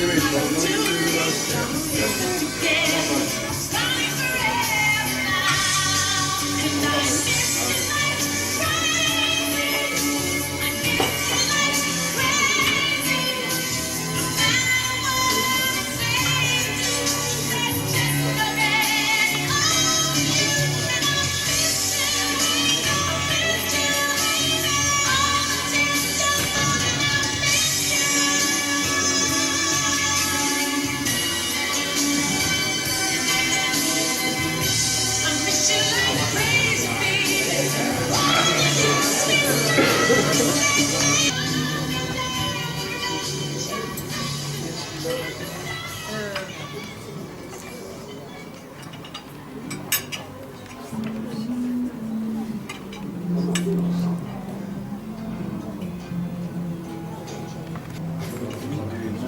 Give me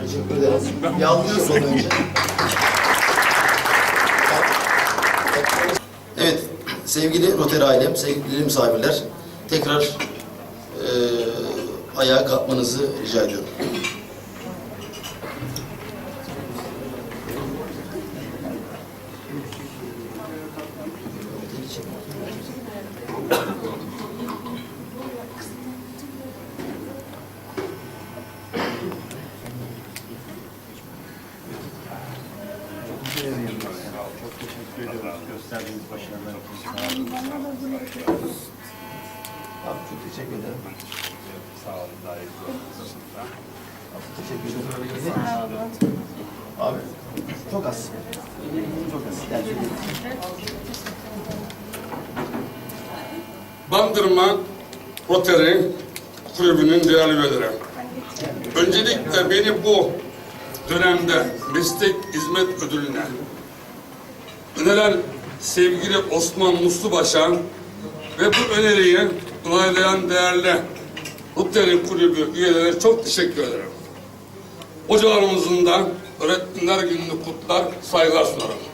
Teşekkür ederiz. Evet, sevgili Rotary ailem, sevgili misafirler, tekrar eee ayağa kalkmanızı rica ediyorum. Çok teşekkür ediyoruz gösterdiğiniz başarılar için. Sağ olun. Abi çok teşekkür ederim. Sağ olun. Daha iyi Abi, teşekkür ederim. Abi, çok az. Çok az. Yani Bandırma Rotary Kulübü'nün değerli üyeleri. Öncelikle beni bu dönemde meslek hizmet ödülüne öneren sevgili Osman Muslubaş'a ve bu öneriyi onaylayan değerli Rotary Kulübü üyelerine çok teşekkür ederim. Hocalarımızın da Öğretmenler Günü'nü kutlar, saygılar sunarım.